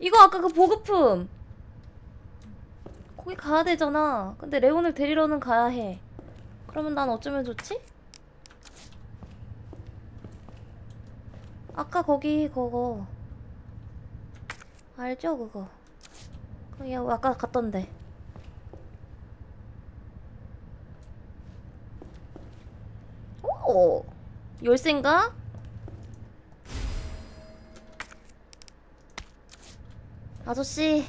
이거 아까 그 보급품. 거기 가야 되잖아. 근데 레온을 데리러는 가야 해. 그러면 난 어쩌면 좋지? 아까 거기 그거. 알죠 그거? 거기 아까 갔던데. 오! 열쇠인가? 아저씨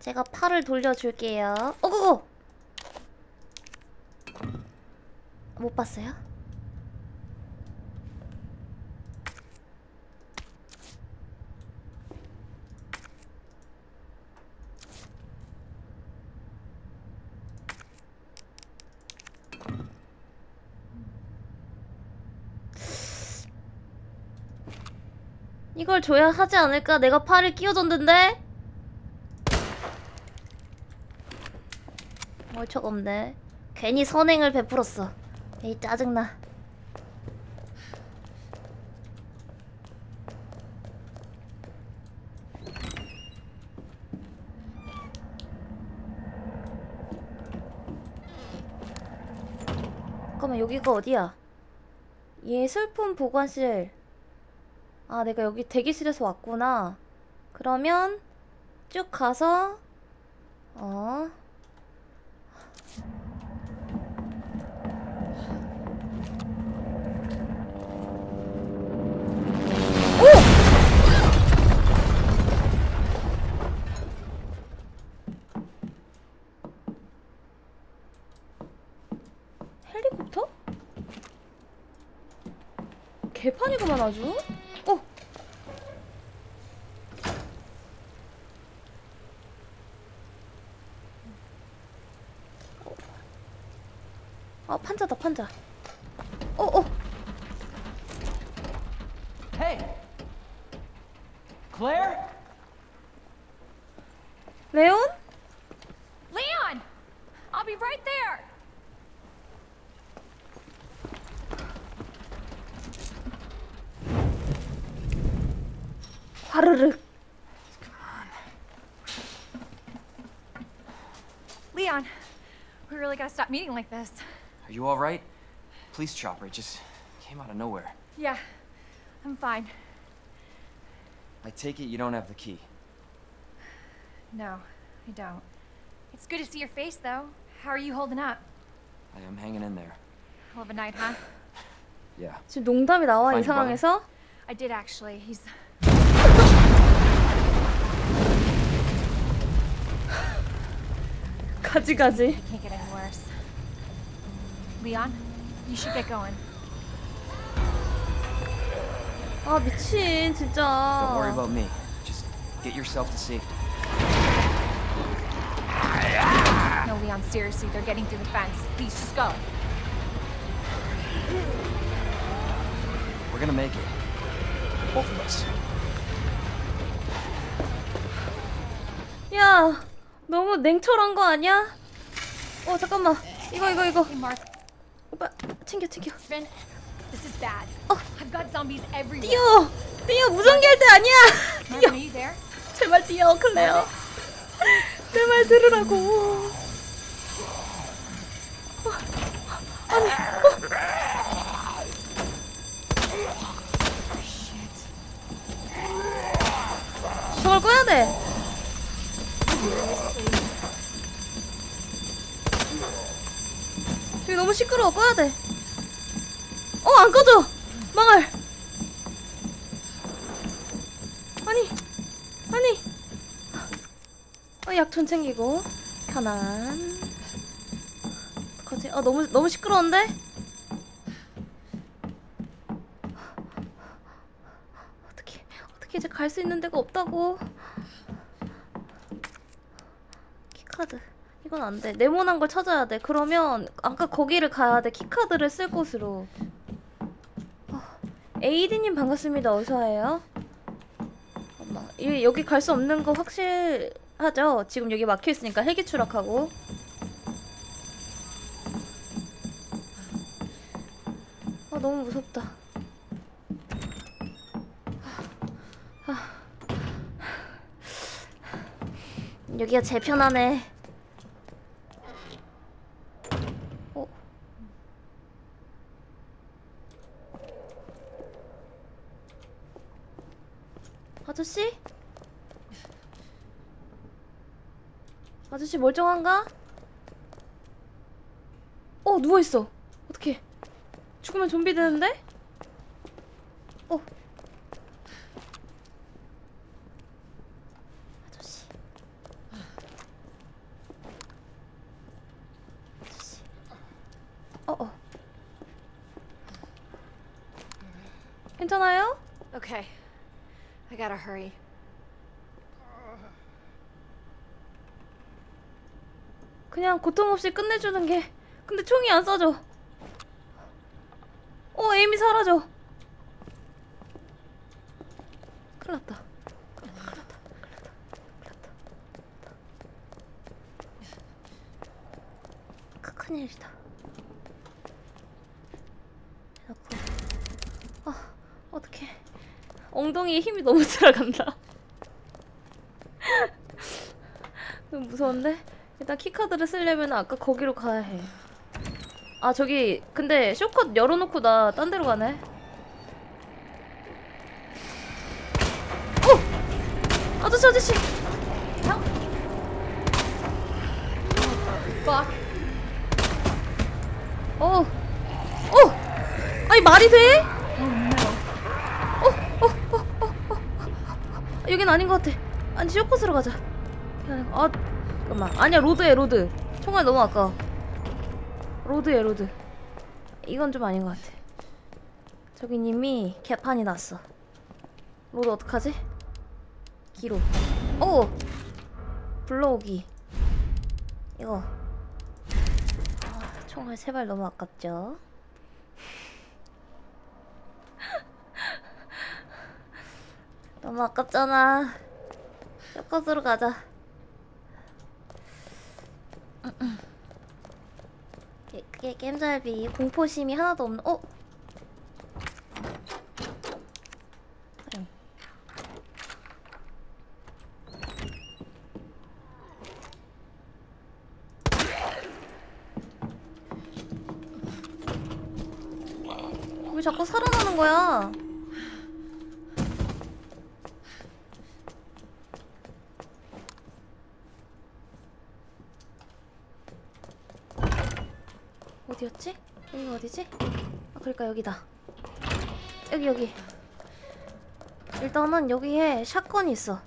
제가 팔을 돌려줄게요 어구구 못 봤어요? 이걸 줘야 하지 않을까? 내가 팔을 끼워줬는데? 멀척 없네. 괜히 선행을 베풀었어. 에이 짜증나. 잠깐만 여기가 어디야? 예술품 보관실. 아 내가 여기 대기실에서 왔구나. 그러면 쭉 가서 어 헬리콥터? 개판이구만 아주. 판자다 판자. 어 어. Hey! Claire? 레온? Leon! I'll be right there! 화르륵. Leon, we really gotta stop meeting like this. Are you alright? Police chopper, it just came out of nowhere. Yeah, I'm fine. I take it you don't have the key. No, I don't. It's good to see your face, though. How are you holding up? I am hanging in there. Hell of a night, huh? Yeah. 지금 농담이 나와 이 Find your brother? 상황에서? I did actually. He's. 가지가지. It can't get any worse. Leon, you should get going. 아 미친 진짜. Don't worry about me. Just get yourself to safety. No, Leon, seriously, they're getting through the fence. Please, just go. We're gonna make it. Both of us. 야 너무 냉철한 거 아니야? 어 잠깐만 이거 이거 이거 Hey, Mark, 오빠 챙겨 챙겨 this is bad. Oh. I've got zombies everywhere. 뛰어 뛰어 무전기 할 때 아니야 there? 제발 뛰어 클레어 내 말 들으라고 어, 아니 어. 저걸 꺼야 돼 저기 너무 시끄러워. 꺼야 돼 어 안 꺼져. 망할. 아니 아니. 어, 약촌 챙기고. 편안. 어떡하지? 아 너무 너무 시끄러운데? 어떻게 어떻게 이제 갈 수 있는 데가 없다고. 키카드 이건 안 돼. 네모난 걸 찾아야 돼. 그러면 아까 거기를 가야 돼. 키카드를 쓸 곳으로. 어, 에이디님 반갑습니다. 어서 와요. 엄마 이- 여기 갈 수 없는 거 확실하죠? 지금 여기 막혀 있으니까 헬기 추락하고. 아 너무 무섭다. 아. 여기가 제일 편하네. 아저씨? 아저씨 멀쩡한가? 어 누워있어 어떡해 죽으면 좀비 되는데? 어 아저씨 아저씨 어어 괜찮아요? Okay. I gotta hurry. 그냥 고통 없이 끝내주는 게 근데 총이 안 쏴져 어 에임이 사라져 큰일 났다 큰일이다 해놓고 아 어떡해 엉덩이에 힘이 너무 들어간다 너무 무서운데? 일단 키카드를 쓰려면 아까 거기로 가야 해. 아 저기 근데 쇼컷 열어놓고 나 딴 데로 가네. 어! 아저씨 아저씨! Fuck. 어! 어! 아니 말이 돼? 어, 어, 어, 어, 어, 어. 여긴 아닌 것 같아. 아니 쇼컷으로 가자. 아 잠깐만. 아니야 로드에 로드. 총알 너무 아까워. 로드에 로드. 이건 좀 아닌 것 같아. 저긴 이미 개판이 났어. 로드 어떡하지? 기로. 오! 불러오기. 이거. 아, 총알 세발 너무 아깝죠? 너무 아깝잖아. 쇼컷으로 가자. 게, 게, 게임잘비 공포심이 하나도 없는 어? 응. 왜 자꾸 살아나는 거야? 어디였지? 여기가 어디지? 아 그러니까 여기다? 여기 여기. 일단은 여기에 샷건이 있어.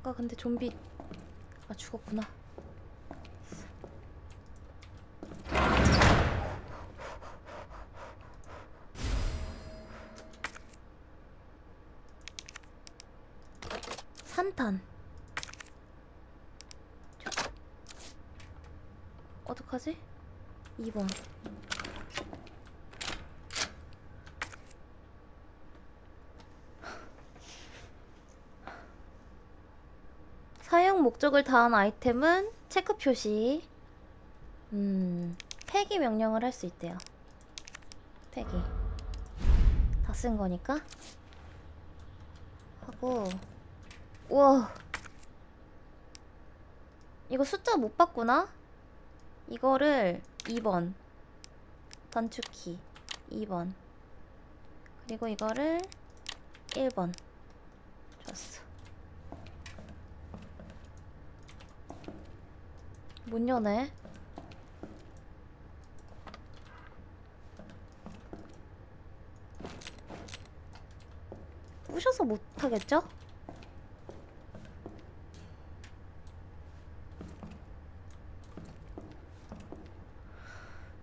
아까 근데 좀비. 아 죽었구나 산탄 어떡하지? 2번 사용 목적을 다한 아이템은 체크 표시. 음 폐기 명령을 할 수 있대요. 폐기. 다 쓴 거니까. 하고. 우와. 이거 숫자 못 봤구나? 이거를 2번. 단축키. 2번. 그리고 이거를 1번. 좋았어 못 여네. 부셔서 못 하겠죠?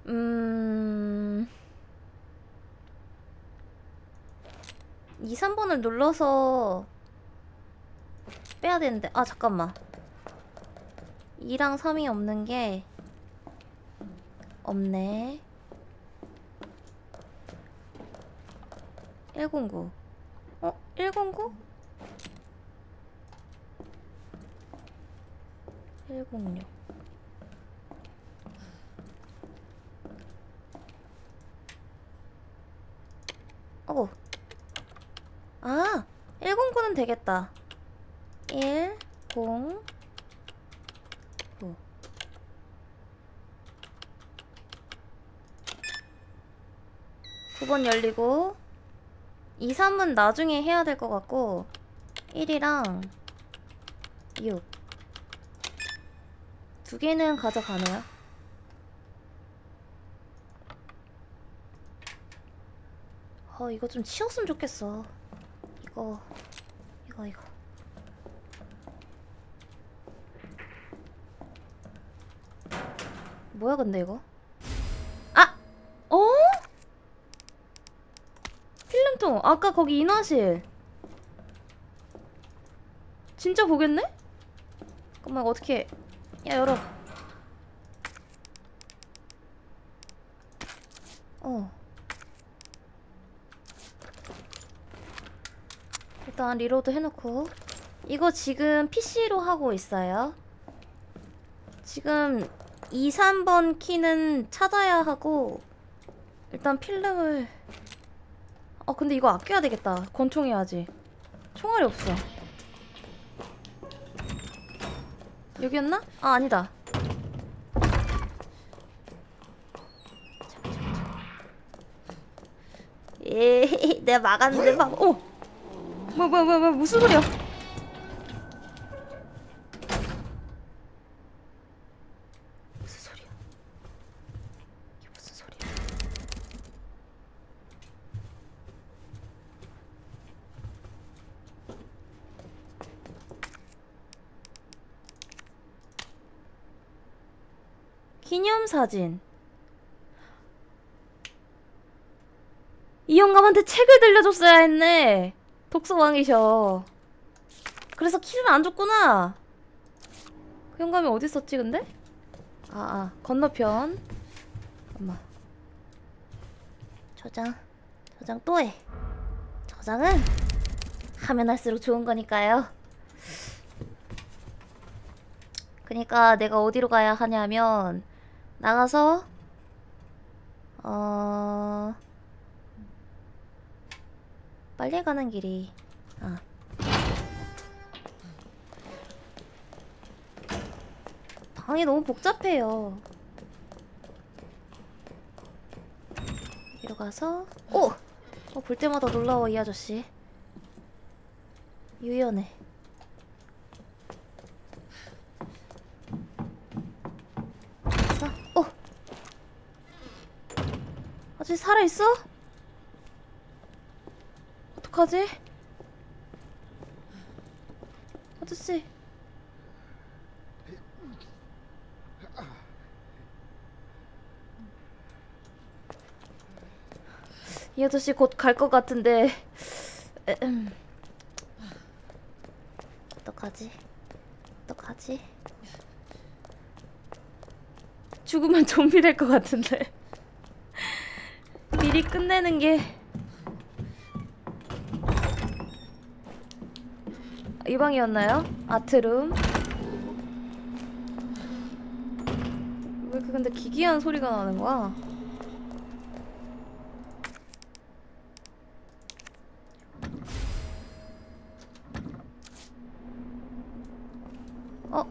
음... 2, 3번을 눌러서 빼야 되는데. 아 잠깐만 2랑 3이 없는 게 없네 109 어? 109? 106 109 어구. 아, 109는 되겠다. 1, 0, 5번 열리고 2, 3은 나중에 해야 될 것 같고 1이랑 6 두 개는 가져가네요? 어 아, 이거 좀 치웠으면 좋겠어. 이거 이거 이거. 뭐야 근데 이거? 필름통. 아까 거기 인화실. 진짜 보겠네? 잠깐만, 어떻게. 야, 열어. 어. 일단 리로드 해놓고 이거 지금 PC로 하고 있어요 지금 2, 3번 키는 찾아야 하고 일단 필름을 어 근데 이거 아껴야 되겠다 권총해야지 총알이 없어 여기였나? 아 아니다 예 내가 막았는데 막 어! 뭐야 무슨 소리야? 무슨 소리야? 이게 무슨 소리야? 기념사진 이 영감한테 책을 들려줬어야 했네 독서왕이셔. 그래서 키를 안 줬구나. 그 영감이 어디 있었지 근데? 아, 아 건너편. 엄마. 저장. 저장 또 해. 저장은 하면 할수록 좋은 거니까요. 그니까 내가 어디로 가야 하냐면 나가서 어 빨리 가는 길이 아. 방이 너무 복잡해요. 여기로 가서 오! 어, 볼 때마다 놀라워 이 아저씨. 유연해 자, 어! 아직 살아있어? 어떡하지? 아저씨. 이 아저씨 곧 갈 것 같은데. 어떡하지? 어떡하지? 죽으면 좀비 될 것 같은데. 미리 끝내는 게. 이 방이었나요? 아트룸 왜 이렇게 근데 기괴한 소리가 나는 거야? 어?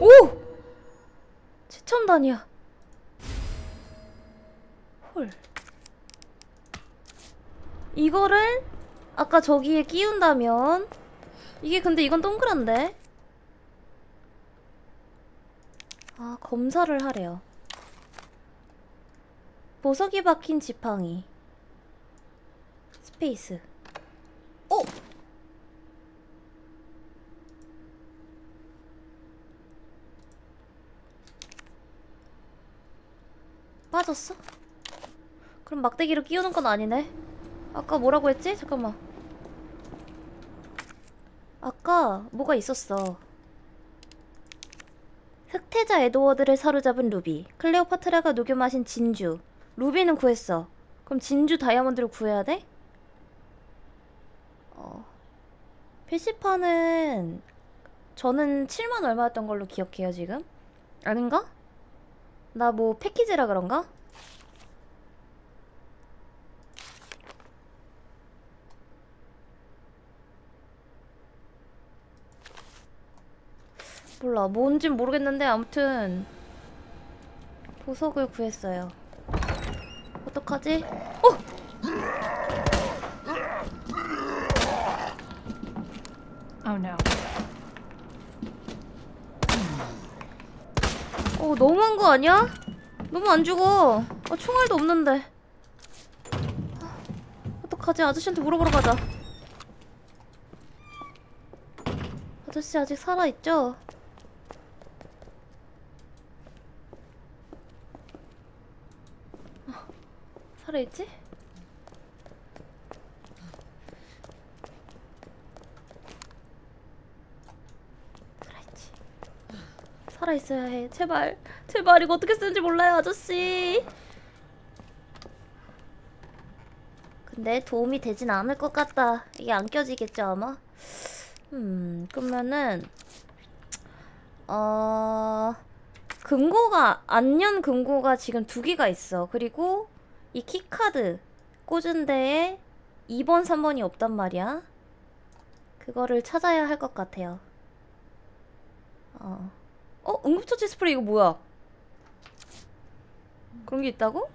오! 최첨단이야. 헐. 이거를 아까 저기에 끼운다면 이게 근데 이건 동그란데? 아, 검사를 하래요. 보석이 박힌 지팡이. 스페이스. 오! 빠졌어? 그럼 막대기로 끼우는 건 아니네. 아까 뭐라고 했지? 잠깐만. 아까 뭐가 있었어. 흑태자 에드워드를 사로잡은 루비. 클레오파트라가 녹여 마신 진주. 루비는 구했어. 그럼 진주 다이아몬드를 구해야 돼? 어. PC판은 저는 7만 얼마였던 걸로 기억해요 지금 아닌가? 나 뭐 패키지라 그런가? 몰라 뭔진 모르겠는데 아무튼 보석을 구했어요 어떡하지? 어! Oh no. 어 너무한 거 아니야? 너무 안 죽어. 아, 총알도 없는데. 아, 어떡하지? 아저씨한테 물어보러 가자. 아저씨 아직 살아 있죠? 살아 있지? 살아 있지. 살아 있어야 해. 제발. 제발 이거 어떻게 쓰는지 몰라요, 아저씨. 근데 도움이 되진 않을 것 같다. 이게 안 껴지겠죠, 아마? 음, 그러면은 어 금고가 안년 금고가 지금 두 개가 있어. 그리고 이 키카드 꽂은 데에 2번, 3번이 없단 말이야. 그거를 찾아야 할 것 같아요. 어. 어? 응급처치 스프레이 이거 뭐야? 그런 게 있다고?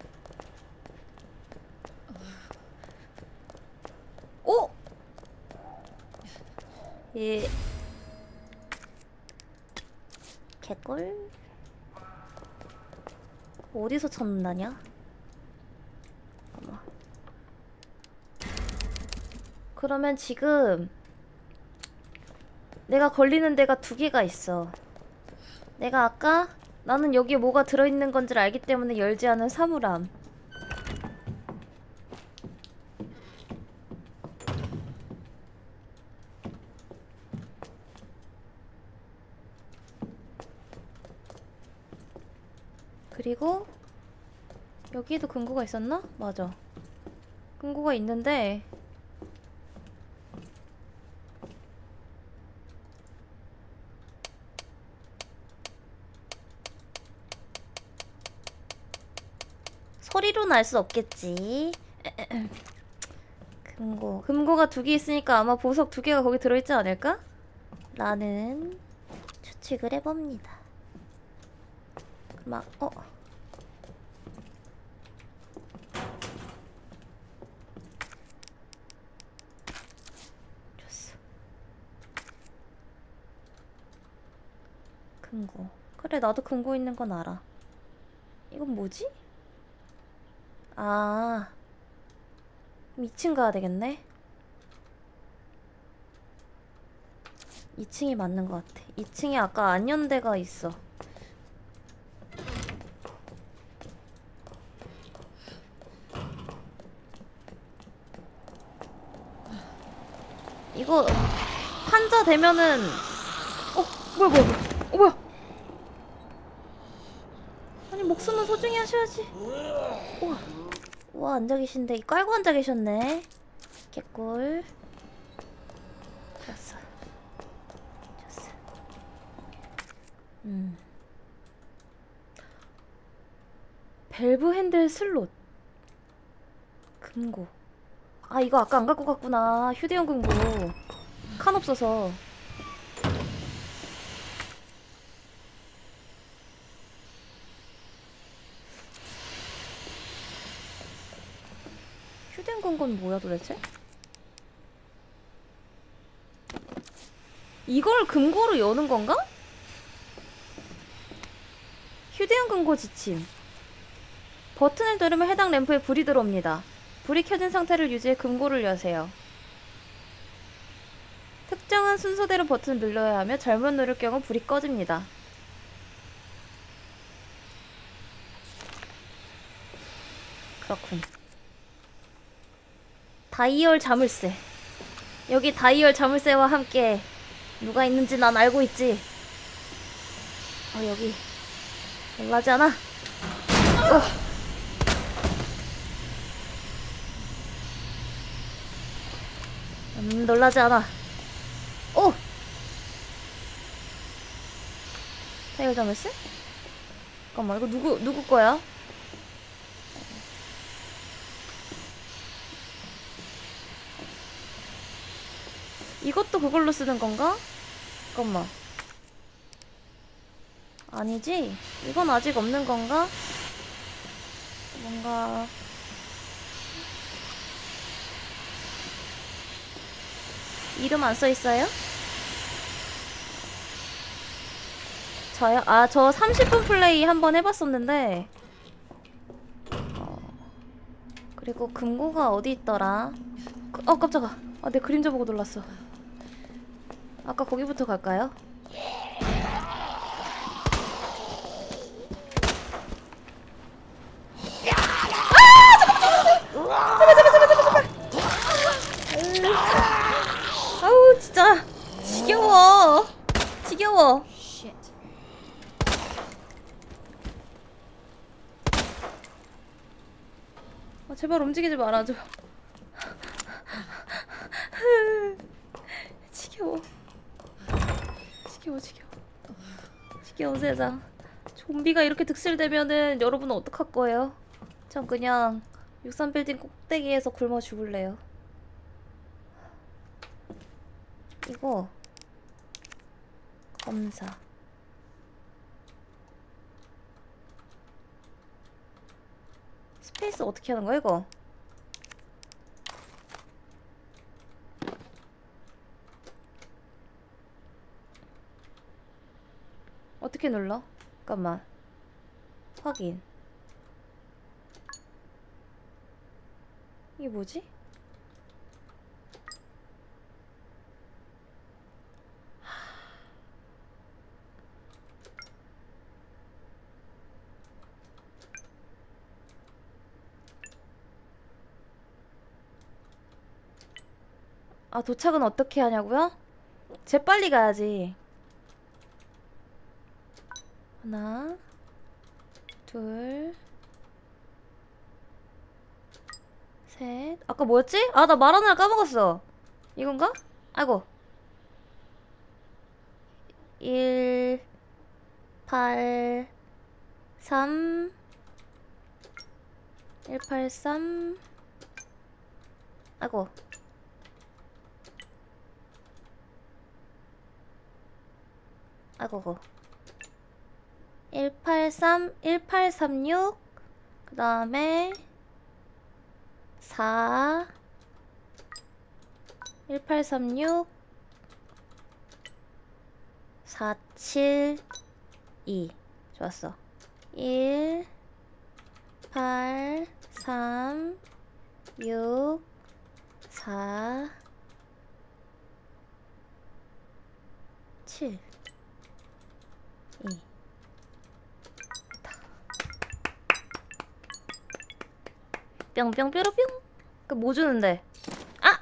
어? 예. 개꿀? 어디서 찾는다냐? 잠깐만. 그러면 지금 내가 걸리는 데가 두 개가 있어. 내가 아까 나는 여기에 뭐가 들어있는 건지 알기 때문에 열지 않은 사물함. 그리고 여기에도 금고가 있었나? 맞아. 금고가 있는데 소리로는 알 수 없겠지. 금고. 금고가 두 개 있으니까 아마 보석 두 개가 거기 들어있지 않을까? 라는 추측을 해봅니다. 막, 어. 금고. 그래, 나도 금고 있는 건 알아. 이건 뭐지? 아. 2층 가야 되겠네. 2층이 맞는 것 같아. 2층에 아까 안연대가 있어. 이거 환자 되면은 어 뭐야 뭐야 뭐야 어 뭐야 아니 목숨은 소중히 하셔야지. 우와. 우와 앉아 계신데. 깔고 앉아 계셨네. 개꿀. 좋았어. 좋았어. 음. 밸브 핸들 슬롯. 금고. 아 이거 아까 안 갖고 갔구나. 휴대용 금고. 칸 없어서 휴대용 금고는 뭐야 도대체? 이걸 금고로 여는 건가? 휴대용 금고 지침 버튼을 누르면 해당 램프에 불이 들어옵니다. 불이 켜진 상태를 유지해 금고를 여세요. 특정한 순서대로 버튼을 눌러야 하며 잘못 누를 경우 불이 꺼집니다. 그렇군. 다이얼 자물쇠. 여기 다이얼 자물쇠와 함께 누가 있는지 난 알고 있지. 어, 여기. 놀라지 않아? 어. 음, 놀라지 않아. 오! 타이어 자메스? 잠깐만 이거 누구 누구 거야? 이것도 그걸로 쓰는 건가? 잠깐만. 아니지? 이건 아직 없는 건가? 뭔가 이름 안 써 있어요? 저요? 아, 저 30분 플레이 한번 해봤었는데 어, 그리고 금고가 어디 있더라? 그- 어, 깜짝아. 아, 내 그림자 보고 놀랐어. 아까 거기부터 갈까요? 아우 진짜 지겨워 지겨워. 아, 제발 움직이지 말아줘 지겨워 지겨워 지겨워 세상 좀비가 이렇게 득실되면은 여러분은 어떡할 거예요? 전 그냥 63빌딩 꼭대기에서 굶어 죽을래요 이거 검사 스페이스 어떻게 하는 거야 이거? 어떻게 눌러? 잠깐만 확인 이게 뭐지? 아 도착은 어떻게 하냐고요? 재빨리 가야지 하나 둘 셋. 아까 뭐였지? 아, 나 말하느라 까먹었어. 이건가? 아이고. 1, 8, 3, 1, 8, 3. 아이고. 아이고. 183, 1836. 그 다음에 4 1836 472 좋았어 1 8 3 6 4 7 뿅뿅 뾰로뿅. 그 뭐 주는데? 아!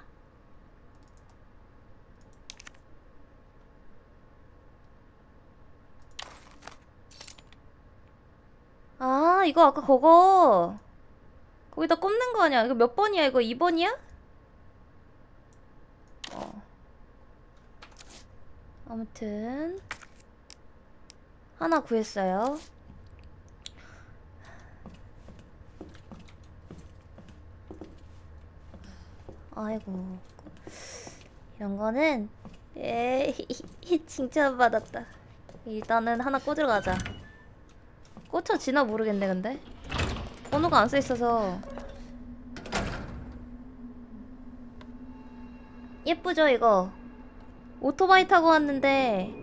아 이거 아까 그거. 거기다 꼽는 거 아니야? 이거 몇 번이야? 이거 2번이야? 어. 아무튼 하나 구했어요 아이고. 이런 거는 에이 칭찬받았다. 일단은 하나 꽂으러 가자. 꽂혀지나 모르겠네 근데. 번호가 안 써있어서. 예쁘죠 이거? 오토바이 타고 왔는데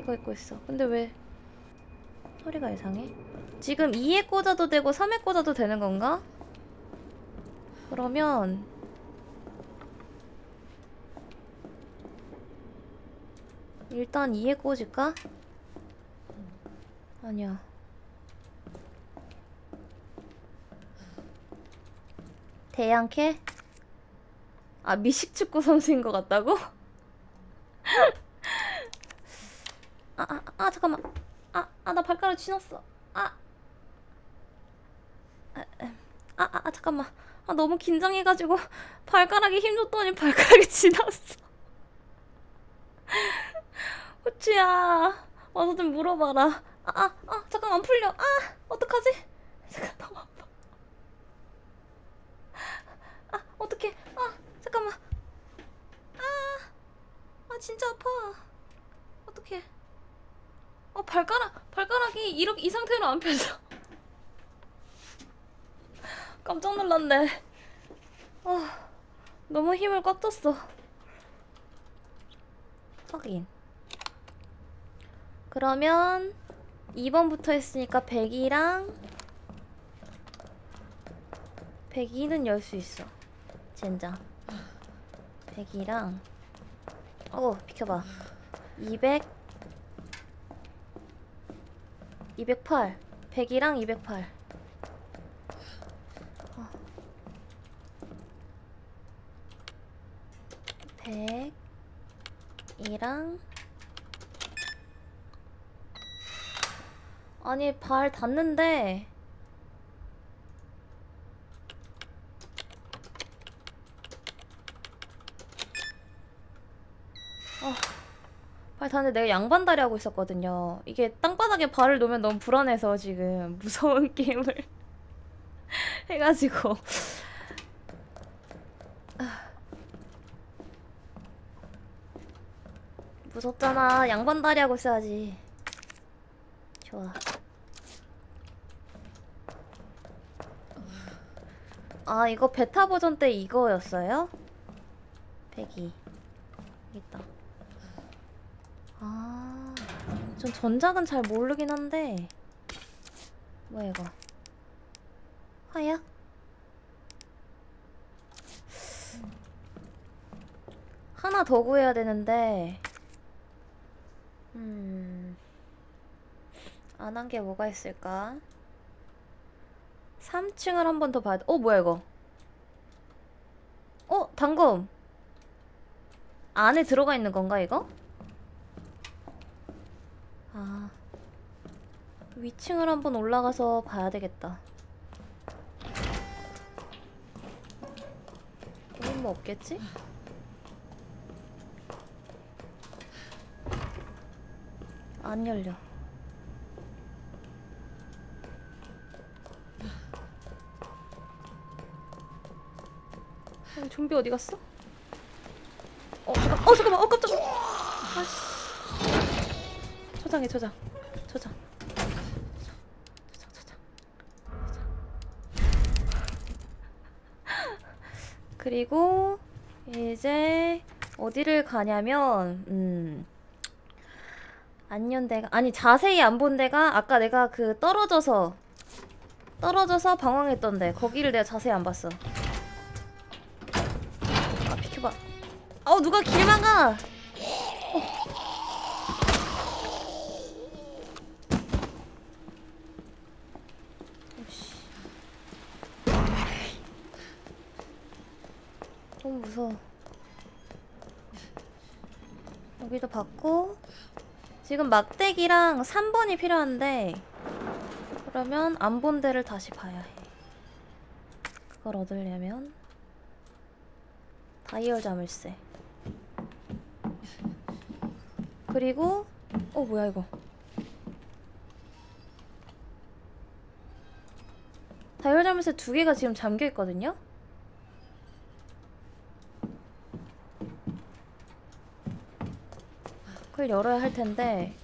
이거 입고 있어. 근데 왜? 소리가 이상해? 지금 2에 꽂아도 되고 3에 꽂아도 되는 건가? 그러면 일단 2에 꽂을까? 아니야. 대양캐? 아, 미식축구 선수인 것 같다고? 아, 아, 아, 잠깐만. 아, 아, 나 발가락 지났어. 아. 아, 아, 아, 잠깐만. 아, 너무 긴장해가지고 발가락에 힘 줬더니 발가락이 지났어. 후추야 와서 좀 물어봐라. 아, 아, 아, 잠깐 안 풀려. 아, 어떡하지? 잠깐 너무 아파. 아, 어떡해. 아, 잠깐만. 아, 아, 진짜 아파. 어떡해. 어, 발가락, 발가락이 이렇게 이 상태로 안 펴져. 깜짝 놀랐네. 아, 너무 힘을 꽉 줬어. 확인. 그러면 2번부터 했으니까 100이랑 102는 열 수 있어. 젠장. 100이랑 어 비켜봐. 200 208 100이랑 208 어. 100이랑 아니 발 닿는데. 아, 발 닿는데 내가 양반다리 하고 있었거든요. 이게 땅바닥에 발을 놓으면 너무 불안해서 지금 무서운 게임을 해가지고. 아. 무섭잖아. 양반다리 하고 있어야지. 좋아. 아, 이거 베타 버전 때 이거였어요? 배기. 있다. 아, 전 전작은 잘 모르긴 한데. 뭐야, 이거. 화약? 하나 더 구해야 되는데. 음. 안 한 게 뭐가 있을까? 3층을 한 번 더 봐야 돼. 어, 뭐야, 이거? 어, 당금. 안에 들어가 있는 건가, 이거? 아. 위층을 한 번 올라가서 봐야 되겠다. 여긴 뭐 없겠지? 안 열려. 좀비 어디 갔어? 어 잠깐 어 잠깐만. 어 깜짝이야. 아씨. 초장해 초장. 초장. 초장 초장. 초장 그리고 이제 어디를 가냐면 음. 안연대가 아니 자세히 안 본 데가 아까 내가 그 떨어져서 떨어져서 방황했던 데. 거기를 내가 자세히 안 봤어 어 누가 길 막아. 어. 너무 무서워. 여기도 봤고. 지금 막대기랑 3번이 필요한데 그러면 안 본 데를 다시 봐야 해. 그걸 얻으려면 다이얼 자물쇠 그리고 어 뭐야 이거. 다이얼 자물쇠 두 개가 지금 잠겨 있거든요? 그걸 열어야 할 텐데